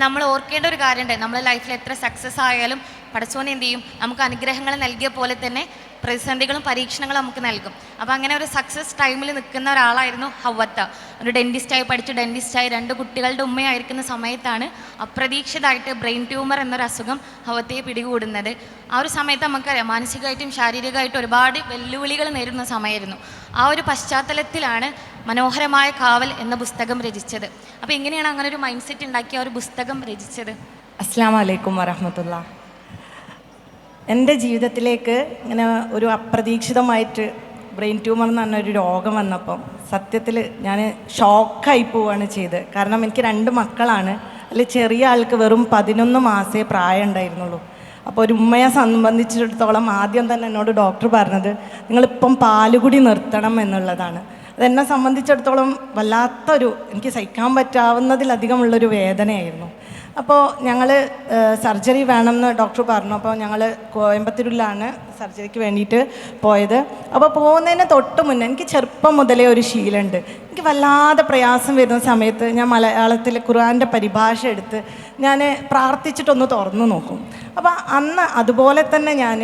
അപ്പോൾ നമ്മൾ ഓർക്കേണ്ട ഒരു കാര്യമുണ്ട്. നമ്മൾ ലൈഫിൽ എത്ര സക്സസ് ആയാലും പടച്ചോനെ എന്ത് ചെയ്യും? നമുക്ക് അനുഗ്രഹങ്ങൾ നൽകിയ പോലെ തന്നെ പ്രതിസന്ധികളും പരീക്ഷണങ്ങളും നമുക്ക് നൽകും. അപ്പോൾ അങ്ങനെ ഒരു സക്സസ് ടൈമിൽ നിൽക്കുന്ന ഒരാളായിരുന്നു ഹവത്ത ഒരു ഡെന്റിസ്റ്റായി പഠിച്ച് ഡെന്റിസ്റ്റായി രണ്ട് കുട്ടികളുടെ ഉമ്മയായിരിക്കുന്ന സമയത്താണ് അപ്രതീക്ഷിതമായിട്ട് ബ്രെയിൻ ട്യൂമർ എന്നൊരു അസുഖം ഹവത്തയെ പിടികൂടുന്നത്. ആ ഒരു സമയത്ത് നമുക്കറിയാം മാനസികമായിട്ടും ശാരീരികമായിട്ടും ഒരുപാട് വെല്ലുവിളികൾ നേരിടുന്ന സമയമായിരുന്നു. ആ ഒരു പശ്ചാത്തലത്തിലാണ് മനോഹരമായ കാവൽ എന്ന പുസ്തകം രചിച്ചത്. അപ്പോൾ എങ്ങനെയാണ് അങ്ങനെ ഒരു മൈൻഡ് സെറ്റ് ഉണ്ടാക്കി ആ ഒരു പുസ്തകം രചിച്ചത്? അസ്സാം വലൈക്കും വറഹമത്തുള്ള എന്റെ ജീവിതത്തിലേക്ക് ഇങ്ങനെ ഒരു അപ്രതീക്ഷിതമായിട്ട് ബ്രെയിൻ ട്യൂമർ എന്ന് പറഞ്ഞൊരു രോഗം വന്നപ്പം സത്യത്തിൽ ഞാൻ ഷോക്കായി പോവുകയാണ് ചെയ്തത്. കാരണം എനിക്ക് രണ്ട് മക്കളാണ്. അതിൽ ചെറിയ ആൾക്ക് വെറും പതിനൊന്ന് മാസേ പ്രായം ഉണ്ടായിരുന്നുള്ളൂ. അപ്പോൾ ഒരു ഉമ്മയെ സംബന്ധിച്ചിടത്തോളം ആദ്യം തന്നെ എന്നോട് ഡോക്ടർ പറഞ്ഞത് നിങ്ങളിപ്പം പാലുകുടി നിർത്തണം എന്നുള്ളതാണ്. അതെന്നെ സംബന്ധിച്ചിടത്തോളം വല്ലാത്തൊരു എനിക്ക് സഹിക്കാൻ പറ്റാവുന്നതിലധികമുള്ളൊരു വേദനയായിരുന്നു. അപ്പോൾ ഞങ്ങൾ സർജറി വേണമെന്ന് ഡോക്ടർ പറഞ്ഞു. അപ്പോൾ ഞങ്ങൾ കോയമ്പത്തൂരിലാണ് സർജറിക്ക് വേണ്ടിയിട്ട് പോയത്. അപ്പോൾ പോകുന്നതിന് തൊട്ട് മുന്നേ എനിക്ക് ചെറുപ്പം മുതലേ ഒരു ശീലമുണ്ട് എനിക്ക് വല്ലാതെ പ്രയാസം വരുന്ന സമയത്ത് ഞാൻ മലയാളത്തിൽ ഖുർആന്റെ പരിഭാഷ എടുത്ത് ഞാൻ പ്രാർത്ഥിച്ചിട്ടൊന്ന് തുറന്നു നോക്കും. അപ്പോൾ അന്ന് അതുപോലെ തന്നെ ഞാൻ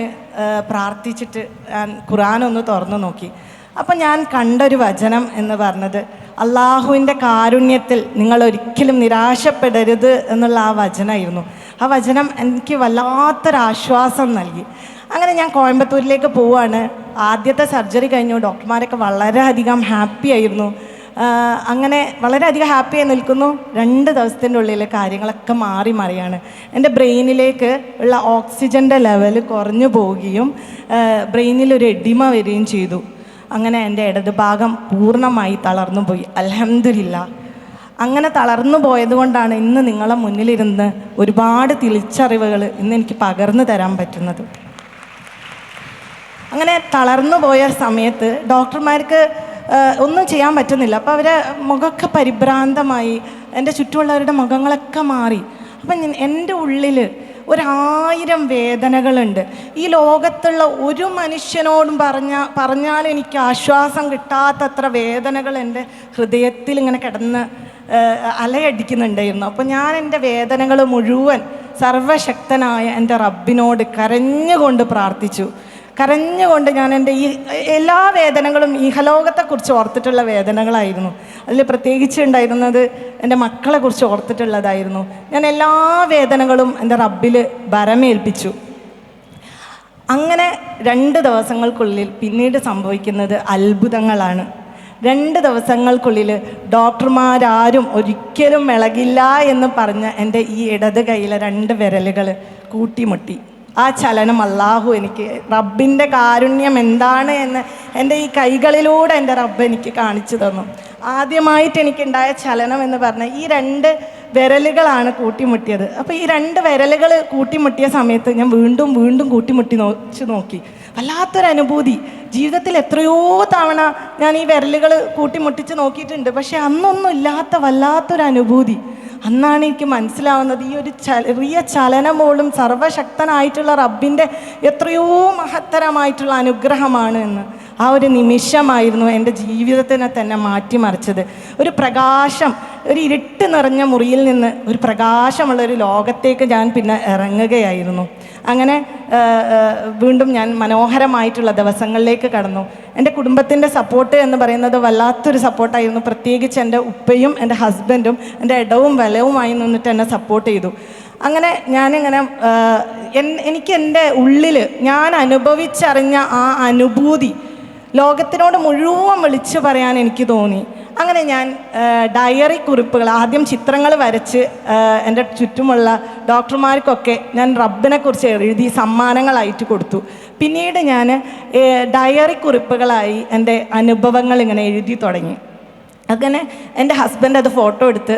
പ്രാർത്ഥിച്ചിട്ട് ഞാൻ ഖുർആൻ ഒന്ന് തുറന്നു നോക്കി. അപ്പം ഞാൻ കണ്ടൊരു വചനം എന്ന് പറഞ്ഞത് അള്ളാഹുവിന്റെ കാരുണ്യത്തിൽ നിങ്ങൾ ഒരിക്കലും നിരാശപ്പെടരുത് എന്നുള്ള ആ വചനമായിരുന്നു ആ വചനം എനിക്ക് വല്ലാത്തൊരാശ്വാസം നൽകി. അങ്ങനെ ഞാൻ കോയമ്പത്തൂരിലേക്ക് പോവാണ്. ആദ്യത്തെ സർജറി കഴിഞ്ഞു ഡോക്ടർമാരൊക്കെ വളരെയധികം ഹാപ്പി ആയിരുന്നു. അങ്ങനെ വളരെയധികം ഹാപ്പിയായി നിൽക്കുന്നു. രണ്ട് ദിവസത്തിന്റെ ഉള്ളിൽ കാര്യങ്ങളൊക്കെ മാറി മറിയാണ്. എന്റെ ബ്രെയിനിലേക്ക് ഉള്ള ഓക്സിജന്റെ ലെവൽ കുറഞ്ഞു പോവുകയും ബ്രെയിനിൽ ഒരു എഡിമ വരികയും ചെയ്തു. അങ്ങനെ എന്റെ ഇടത് ഭാഗം പൂർണമായി തളർന്നു പോയി. അലഹമില്ല അങ്ങനെ തളർന്നു പോയതുകൊണ്ടാണ് ഇന്ന് നിങ്ങളെ മുന്നിലിരുന്ന് ഒരുപാട് തിരിച്ചറിവുകൾ ഇന്ന് എനിക്ക് പകർന്നു തരാൻ പറ്റുന്നത്. അങ്ങനെ തളർന്നു പോയ സമയത്ത് ഡോക്ടർമാർക്ക് ഒന്നും ചെയ്യാൻ പറ്റുന്നില്ല. അപ്പോൾ അവരെ മുഖമൊക്കെ പരിഭ്രാന്തമായി എന്റെ ചുറ്റുമുള്ളവരുടെ മുഖങ്ങളൊക്കെ മാറി. അപ്പം എന്റെ ഉള്ളിൽ ഒരായിരം വേദനകളുണ്ട്. ഈ ലോകത്തുള്ള ഒരു മനുഷ്യനോടും പറഞ്ഞ പറഞ്ഞാൽ എനിക്ക് ആശ്വാസം കിട്ടാത്തത്ര വേദനകൾ എന്റെ ഹൃദയത്തിൽ ഇങ്ങനെ കിടന്ന് അലയടിക്കുന്നുണ്ടായിരുന്നു അപ്പോൾ ഞാൻ എന്റെ വേദനകൾ മുഴുവൻ സർവശക്തനായ എന്റെ റബ്ബിനോട് കരഞ്ഞുകൊണ്ട് പ്രാർത്ഥിച്ചു. കരഞ്ഞുകൊണ്ട് ഞാൻ എന്റെ ഈ എല്ലാ വേദനകളും ഇഹലോകത്തെക്കുറിച്ച് ഓർത്തിട്ടുള്ള വേദനകളായിരുന്നു. അതിൽ പ്രത്യേകിച്ച് ഉണ്ടായിരുന്നത് എന്റെ മക്കളെക്കുറിച്ച് ഓർത്തിട്ടുള്ളതായിരുന്നു. ഞാൻ എല്ലാ വേദനകളും എന്റെ റബ്ബിൽ ഭരമേൽപ്പിച്ചു. അങ്ങനെ രണ്ട് ദിവസങ്ങൾക്കുള്ളിൽ പിന്നീട് സംഭവിക്കുന്നത് അത്ഭുതങ്ങളാണ്. രണ്ട് ദിവസങ്ങൾക്കുള്ളിൽ ഡോക്ടർമാരാരും ഒരിക്കലും ഇളകില്ല എന്ന് പറഞ്ഞ എന്റെ ഈ ഇടത് കൈയിലെ രണ്ട് വിരലുകൾ കൂട്ടിമുട്ടി. ആ ചലനം അള്ളാഹു എനിക്ക് റബ്ബിന്റെ കാരുണ്യം എന്താണ് എന്ന് എന്റെ ഈ കൈകളിലൂടെ എന്റെ റബ്ബ് എനിക്ക് കാണിച്ചു തന്നു. ആദ്യമായിട്ട് എനിക്കുണ്ടായ ചലനം എന്ന് പറഞ്ഞാൽ ഈ രണ്ട് വിരലുകളാണ് കൂട്ടിമുട്ടിയത്. അപ്പോൾ ഈ രണ്ട് വിരലുകൾ കൂട്ടിമുട്ടിയ സമയത്ത് ഞാൻ വീണ്ടും വീണ്ടും കൂട്ടിമുട്ടി നോച്ച് നോക്കി. വല്ലാത്തൊരു അനുഭൂതി. ജീവിതത്തിൽ എത്രയോ തവണ ഞാൻ ഈ വിരലുകൾ കൂട്ടിമുട്ടിച്ച് നോക്കിയിട്ടുണ്ട്. പക്ഷെ അന്നൊന്നും ഇല്ലാത്ത വല്ലാത്തൊരു അനുഭൂതി. അന്നാണ് എനിക്ക് മനസ്സിലാവുന്നത് ഈ ഒരു ചെറിയ ചലനം പോലും സർവശക്തനായിട്ടുള്ള റബ്ബിന്റെ എത്രയോ മഹത്തരമായിട്ടുള്ള അനുഗ്രഹമാണ് എന്ന്. ആ ഒരു നിമിഷമായിരുന്നു എന്റെ ജീവിതത്തിനെ തന്നെ മാറ്റിമറിച്ചത്. ഒരു പ്രകാശം ഒരു ഇരുട്ട് നിറഞ്ഞ മുറിയിൽ നിന്ന് ഒരു പ്രകാശമുള്ള ഒരു ലോകത്തേക്ക് ഞാൻ പിന്നെ ഇറങ്ങുകയായിരുന്നു. അങ്ങനെ വീണ്ടും ഞാൻ മനോഹരമായിട്ടുള്ള ദിവസങ്ങളിലേക്ക് കടന്നു. എന്റെ കുടുംബത്തിന്റെ സപ്പോർട്ട് എന്ന് പറയുന്നത് വല്ലാത്തൊരു സപ്പോർട്ടായിരുന്നു പ്രത്യേകിച്ച് എന്റെ ഉപ്പയും എന്റെ ഹസ്ബൻഡും എന്റെ ഇടവും വിലവുമായി നിന്നിട്ട് എന്നെ സപ്പോർട്ട് ചെയ്തു. അങ്ങനെ ഞാനിങ്ങനെ എനിക്ക് എന്റെ ഉള്ളിൽ ഞാൻ അനുഭവിച്ചറിഞ്ഞ ആ അനുഭൂതി ലോകത്തിനോട് മുഴുവൻ വിളിച്ചു പറയാൻ എനിക്ക് തോന്നി. അങ്ങനെ ഞാൻ ഡയറി കുറിപ്പുകൾ ആദ്യം ചിത്രങ്ങൾ വരച്ച് എന്റെ ചുറ്റുമുള്ള ഡോക്ടർമാർക്കൊക്കെ ഞാൻ റബ്ബിനെക്കുറിച്ച് എഴുതി സമ്മാനങ്ങളായിട്ട് കൊടുത്തു. പിന്നീട് ഞാൻ ഡയറി കുറിപ്പുകളായി എന്റെ അനുഭവങ്ങൾ ഇങ്ങനെ എഴുതി തുടങ്ങി. അങ്ങനെ എന്റെ ഹസ്ബൻഡ് അത് ഫോട്ടോ എടുത്ത്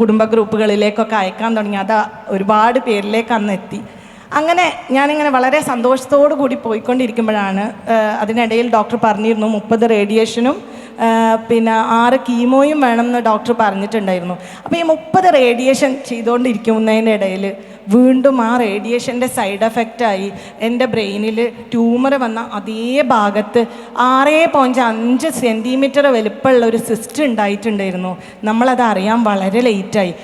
കുടുംബ ഗ്രൂപ്പുകളിലേക്കൊക്കെ അയക്കാൻ തുടങ്ങി. അത് ഒരുപാട് പേരിലേക്ക് അന്ന് എത്തി. അങ്ങനെ ഞാനിങ്ങനെ വളരെ സന്തോഷത്തോടു കൂടി പോയിക്കൊണ്ടിരിക്കുമ്പോഴാണ് അതിനിടയിൽ ഡോക്ടർ പറഞ്ഞിരുന്നു മുപ്പത് റേഡിയേഷനും പിന്നെ ആറ് കീമോയും വേണമെന്ന് ഡോക്ടർ പറഞ്ഞിട്ടുണ്ടായിരുന്നു. അപ്പോൾ ഈ മുപ്പത് റേഡിയേഷൻ ചെയ്തുകൊണ്ടിരിക്കുന്നതിന്റെ ഇടയിൽ വീണ്ടും ആ റേഡിയേഷന്റെ സൈഡ് എഫക്റ്റായി എന്റെ ബ്രെയിനിൽ ട്യൂമർ വന്ന അതേ ഭാഗത്ത് ആറ് പോയിന്റ് അഞ്ച് സെന്റിമീറ്റർ വലുപ്പമുള്ള ഒരു സിസ്റ്റ് ഉണ്ടായിട്ടുണ്ടായിരുന്നു. നമ്മളത് അറിയാൻ വളരെ ലേറ്റായി.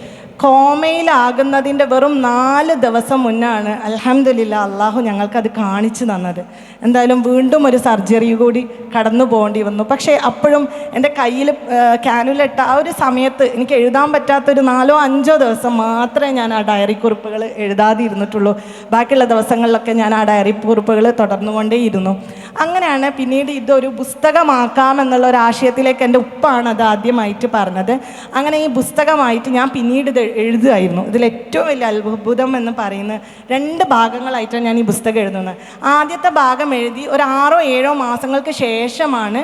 കോമയിലാകുന്നതിന്റെ വെറും നാല് ദിവസം മുന്നാണ് അലഹമില്ല അള്ളാഹു ഞങ്ങൾക്കത് കാണിച്ചു തന്നത്. എന്തായാലും വീണ്ടും ഒരു സർജറി കൂടി കടന്നു പോകേണ്ടി വന്നു. പക്ഷേ അപ്പോഴും എന്റെ കയ്യിൽ ക്യാനുലിട്ട ആ ഒരു സമയത്ത് എനിക്ക് എഴുതാൻ പറ്റാത്തൊരു നാലോ അഞ്ചോ ദിവസം മാത്രമേ ഞാൻ ആ ഡയറി കുറിപ്പുകൾ എഴുതാതെ ഇരുന്നിട്ടുള്ളൂ ബാക്കിയുള്ള ദിവസങ്ങളിലൊക്കെ ഞാൻ ആ ഡയറി കുറിപ്പുകൾ തുടർന്നുകൊണ്ടേയിരുന്നു. അങ്ങനെയാണ് പിന്നീട് ഇതൊരു പുസ്തകമാക്കാം എന്നുള്ള ഒരു ആശയത്തിലേക്ക് എന്റെ ഉപ്പാണ് അത് ആദ്യമായിട്ട് പറഞ്ഞത്. അങ്ങനെ ഈ പുസ്തകമായിട്ട് ഞാൻ പിന്നീട് ഇത് എഴുതുമായിരുന്നു ഇതിൽ ഏറ്റവും വലിയ അത്ഭുതം എന്ന് പറയുന്ന രണ്ട് ഭാഗങ്ങളായിട്ടാണ് ഞാൻ ഈ പുസ്തകം എഴുതുന്നത്. ആദ്യത്തെ ഭാഗം എഴുതി ഒരു ആറോ ഏഴോ മാസങ്ങൾക്ക് ശേഷമാണ്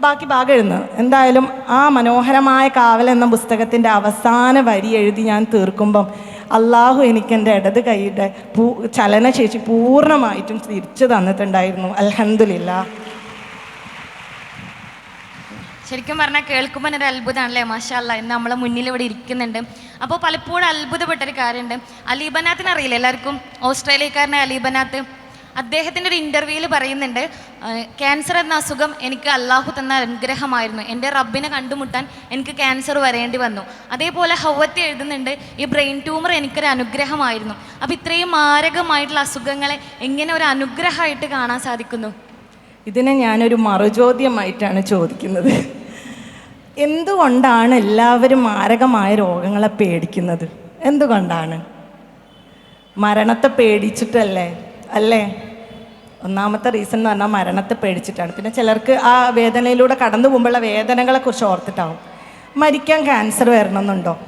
ബാക്കി ഭാഗം എഴുതുന്നത്. എന്തായാലും ആ മനോഹരമായ കാവൽ എന്ന പുസ്തകത്തിന്റെ അവസാന വരി എഴുതി ഞാൻ തീർക്കുമ്പം അള്ളാഹു എനിക്ക് എന്റെ ഇടത് കൈയുടെ പൂ ചലനശേഷി പൂർണമായിട്ടും തിരിച്ചു തന്നിട്ടുണ്ടായിരുന്നു. അൽഹംദുലില്ലാ ശരിക്കും പറഞ്ഞാൽ കേൾക്കുമ്പോൾ ഒരു അത്ഭുതമാണല്ലേ മാഷാല്ല ഇന്ന് നമ്മളെ മുന്നിൽ ഇവിടെ ഇരിക്കുന്നുണ്ട്. അപ്പോൾ പലപ്പോഴും അത്ഭുതപ്പെട്ടൊരു കാര്യമുണ്ട്. അലീബനാത്തിനെ അറിയില്ല എല്ലാവർക്കും? ഓസ്ട്രേലിയക്കാരനെ അലീബനാത്ത്. അദ്ദേഹത്തിന്റെ ഒരു ഇന്റർവ്യൂവിൽ പറയുന്നുണ്ട് ക്യാൻസർ എന്ന അസുഖം എനിക്ക് അള്ളാഹു തന്ന അനുഗ്രഹമായിരുന്നു. എന്റെ റബ്ബിനെ കണ്ടുമുട്ടാൻ എനിക്ക് ക്യാൻസർ വരേണ്ടി വന്നു. അതേപോലെ ഹൗവത്തി എഴുതുന്നുണ്ട് ഈ ബ്രെയിൻ ട്യൂമർ എനിക്കൊരു അനുഗ്രഹമായിരുന്നു. അപ്പോൾ ഇത്രയും മാരകമായിട്ടുള്ള അസുഖങ്ങളെ എങ്ങനെ ഒരു അനുഗ്രഹമായിട്ട് കാണാൻ സാധിക്കുന്നു? ഇതിനെ ഞാനൊരു മറുചോദ്യമായിട്ടാണ് ചോദിക്കുന്നത്. എന്തുകൊണ്ടാണ് എല്ലാവരും മാരകമായ രോഗങ്ങളെ പേടിക്കുന്നത്? എന്തുകൊണ്ടാണ്? മരണത്തെ പേടിച്ചിട്ടല്ലേ? അല്ലേ? ഒന്നാമത്തെ റീസൺ എന്ന് പറഞ്ഞാൽ മരണത്തെ പേടിച്ചിട്ടാണ്. പിന്നെ ചിലർക്ക് ആ വേദനയിലൂടെ കടന്നു പോകുമ്പോഴുള്ള വേദനകളെക്കുറിച്ച് ഓർത്തിട്ടാവും. മരിക്കാൻ ക്യാൻസർ വരണമെന്നുണ്ടോ?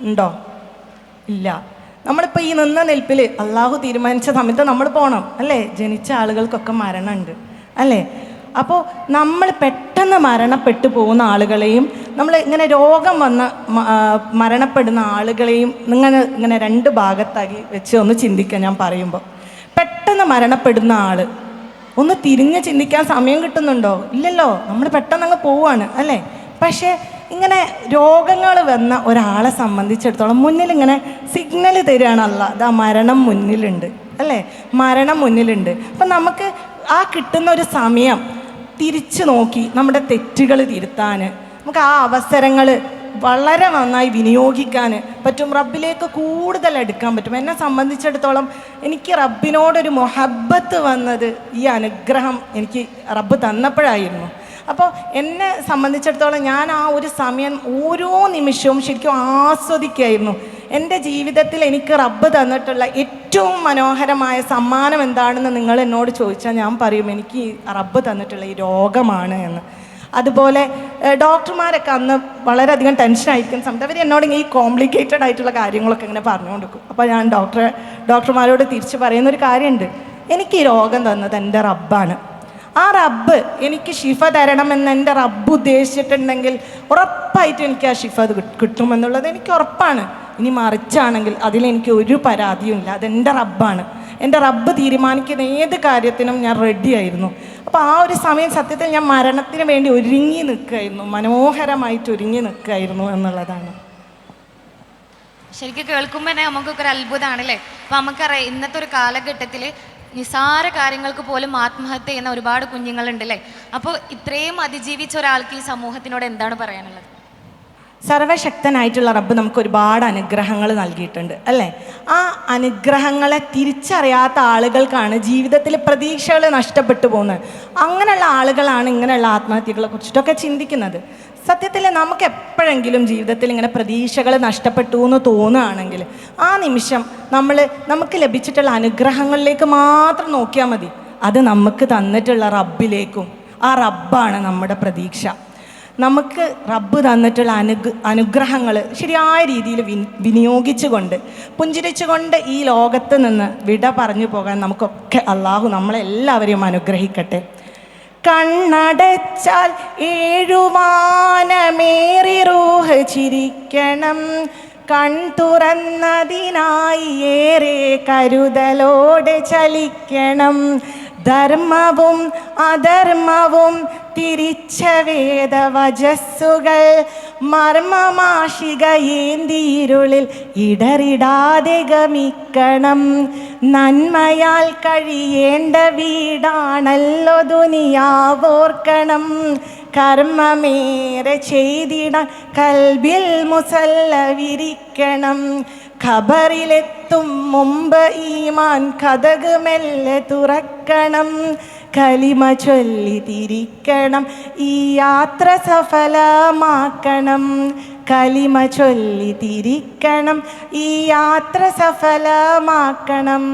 ഉണ്ടോ? ഇല്ല. നമ്മളിപ്പോൾ ഈ നിന്ന നിൽപ്പിൽ അള്ളാഹു തീരുമാനിച്ച സമയത്ത് നമ്മൾ പോകണം അല്ലേ? ജനിച്ച ആളുകൾക്കൊക്കെ മരണമുണ്ട് അല്ലേ? അപ്പോൾ നമ്മൾ പെട്ടെന്ന് മരണപ്പെട്ടു പോകുന്ന ആളുകളെയും നമ്മൾ ഇങ്ങനെ രോഗം വന്ന മരണപ്പെടുന്ന ആളുകളെയും ഇങ്ങനെ ഇങ്ങനെ രണ്ട് ഭാഗത്താക്കി വെച്ച് ഒന്ന് ചിന്തിക്കാം ഞാൻ പറയുമ്പോൾ പെട്ടെന്ന് മരണപ്പെടുന്ന ആൾ ഒന്ന് തിരിഞ്ഞ് ചിന്തിക്കാൻ സമയം കിട്ടുന്നുണ്ടോ? ഇല്ലല്ലോ നമ്മൾ പെട്ടെന്ന് അങ്ങ് പോവാണ് അല്ലേ? പക്ഷേ ഇങ്ങനെ രോഗങ്ങൾ വന്ന ഒരാളെ സംബന്ധിച്ചിടത്തോളം മുന്നിൽ ഇങ്ങനെ സിഗ്നൽ തരികയാണല്ല അതാ മരണം മുന്നിലുണ്ട് അല്ലേ? മരണം മുന്നിലുണ്ട്. അപ്പം നമുക്ക് ആ കിട്ടുന്ന ഒരു സമയം തിരിച്ചു നോക്കി നമ്മുടെ തെറ്റുകൾ തിരുത്താൻ നമുക്ക് ആ അവസരങ്ങൾ വളരെ നന്നായി വിനിയോഗിക്കാൻ പറ്റും. റബ്ബിലേക്ക് കൂടുതൽ എടുക്കാൻ പറ്റും. എന്നെ സംബന്ധിച്ചിടത്തോളം എനിക്ക് റബ്ബിനോടൊരു മൊഹബത്ത് വന്നത് ഈ അനുഗ്രഹം എനിക്ക് റബ്ബ് തന്നപ്പോഴായിരുന്നു. അപ്പോൾ എന്നെ സംബന്ധിച്ചിടത്തോളം ഞാൻ ആ ഒരു സമയം ഓരോ നിമിഷവും ശരിക്കും ആസ്വദിക്കുകയായിരുന്നു. എന്റെ ജീവിതത്തിൽ എനിക്ക് റബ്ബ് തന്നിട്ടുള്ള ഏറ്റവും മനോഹരമായ സമ്മാനം എന്താണെന്ന് നിങ്ങൾ എന്നോട് ചോദിച്ചാൽ ഞാൻ പറയും എനിക്ക് ഈ റബ്ബ് തന്നിട്ടുള്ള ഈ രോഗമാണ് എന്ന്. അതുപോലെ ഡോക്ടർമാരൊക്കെ അന്ന് വളരെയധികം ടെൻഷൻ ആയിരിക്കുന്ന സമയത്ത് അവർ എന്നോട് ഈ കോംപ്ലിക്കേറ്റഡ് ആയിട്ടുള്ള കാര്യങ്ങളൊക്കെ ഇങ്ങനെ പറഞ്ഞുകൊണ്ടിരിക്കും. അപ്പോൾ ഞാൻ ഡോക്ടറെ ഡോക്ടർമാരോട് തിരിച്ച് പറയുന്ന ഒരു കാര്യമുണ്ട്. എനിക്ക് ഈ രോഗം തന്നത് എന്റെ റബ്ബാണ്. ആ റബ്ബ് എനിക്ക് ഷിഫ തരണമെന്ന് എന്റെ റബ്ബ് ഉദ്ദേശിച്ചിട്ടുണ്ടെങ്കിൽ ഉറപ്പായിട്ടും എനിക്ക് ആ ഷിഫ അത് കിട്ട്- കിട്ടുമെന്നുള്ളത് എനിക്ക് ഉറപ്പാണ്. ഇനി മറിച്ചാണെങ്കിൽ അതിലെനിക്ക് ഒരു പരാതിയും ഇല്ല അതെന്റെ റബ്ബാണ്. എന്റെ റബ്ബ് തീരുമാനിക്കുന്ന ഏത് കാര്യത്തിനും ഞാൻ റെഡിയായിരുന്നു അപ്പോൾ ആ ഒരു സമയം സത്യത്തിൽ ഞാൻ മരണത്തിന് വേണ്ടി ഒരുങ്ങി നിൽക്കുകയായിരുന്നു. മനോഹരമായിട്ട് ഒരുങ്ങി നിൽക്കുകയായിരുന്നു എന്നുള്ളതാണ്. ശരിക്കും കേൾക്കുമ്പോൾ തന്നെ നമുക്കൊക്കെ ഒരു അത്ഭുതമാണ് അല്ലേ അപ്പം നമുക്കറിയാം ഇന്നത്തെ ഒരു കാലഘട്ടത്തിൽ നിസാര കാര്യങ്ങൾക്ക് പോലും ആത്മഹത്യ ചെയ്യുന്ന ഒരുപാട് കുഞ്ഞുങ്ങളുണ്ട് അല്ലേ അപ്പോൾ ഇത്രയും അതിജീവിച്ച ഒരാൾക്ക് ഈ സമൂഹത്തിനോട് എന്താണ് പറയാനുള്ളത്? സർവശക്തനായിട്ടുള്ള റബ്ബ് നമുക്ക് ഒരുപാട് അനുഗ്രഹങ്ങൾ നൽകിയിട്ടുണ്ട് അല്ലേ? ആ അനുഗ്രഹങ്ങളെ തിരിച്ചറിയാത്ത ആളുകൾക്കാണ് ജീവിതത്തിൽ പ്രതീക്ഷകൾ നഷ്ടപ്പെട്ടു പോകുന്നത്. അങ്ങനെയുള്ള ആളുകളാണ് ഇങ്ങനെയുള്ള ആത്മഹത്യകളെ കുറിച്ചിട്ടൊക്കെ ചിന്തിക്കുന്നത്. സത്യത്തിൽ നമുക്ക് എപ്പോഴെങ്കിലും ജീവിതത്തിൽ ഇങ്ങനെ പ്രതീക്ഷകൾ നഷ്ടപ്പെട്ടു എന്ന് തോന്നുകയാണെങ്കിൽ ആ നിമിഷം നമ്മൾ നമുക്ക് ലഭിച്ചിട്ടുള്ള അനുഗ്രഹങ്ങളിലേക്ക് മാത്രം നോക്കിയാൽ മതി. അത് നമുക്ക് തന്നിട്ടുള്ള റബ്ബിലേക്കും ആ റബ്ബാണ് നമ്മുടെ പ്രതീക്ഷ. നമുക്ക് റബ്ബ് തന്നിട്ടുള്ള അനുഗ് അനുഗ്രഹങ്ങൾ ശരിയായ രീതിയിൽ വി വിനിയോഗിച്ചുകൊണ്ട് പുഞ്ചിരിച്ചുകൊണ്ട് ഈ ലോകത്ത് നിന്ന് വിട പറഞ്ഞു പോകാൻ നമുക്കൊക്കെ അള്ളാഹു നമ്മളെല്ലാവരെയും അനുഗ്രഹിക്കട്ടെ. കണ്ണടച്ചാൽ ഏഴുവാനമേറി റൂഹ് ചിരിക്കണം. കൺ തുറന്നതിനായി ഏറെ കരുതലോടെ ചലിക്കണം. ധർമ്മവും അധർമ്മവും തിരിച്ച വേദവജസ്സുകൾ മർമ്മമാഷിക ഏന്തിയിരുളിൽ ഇടറിടാതെ ഗമിക്കണം. നന്മയാൽ കഴിയേണ്ട വീടാണല്ലോ ദുനിയാവോർക്കണം. കർമ്മമേറെ ചെയ്തിടാൻ കൽബിൽ മുസല്ല വിരിക്കണം ഖബറിലെത്തും മുമ്പ് ഈമാൻ കഥക് മെല്ലെ തുറക്കണം. കലിമ ചൊല്ലി തിരിക്കണം ഈ യാത്ര സഫലമാക്കണം. കലിമ ചൊല്ലി തിരിക്കണം ഈ യാത്ര സഫലമാക്കണം.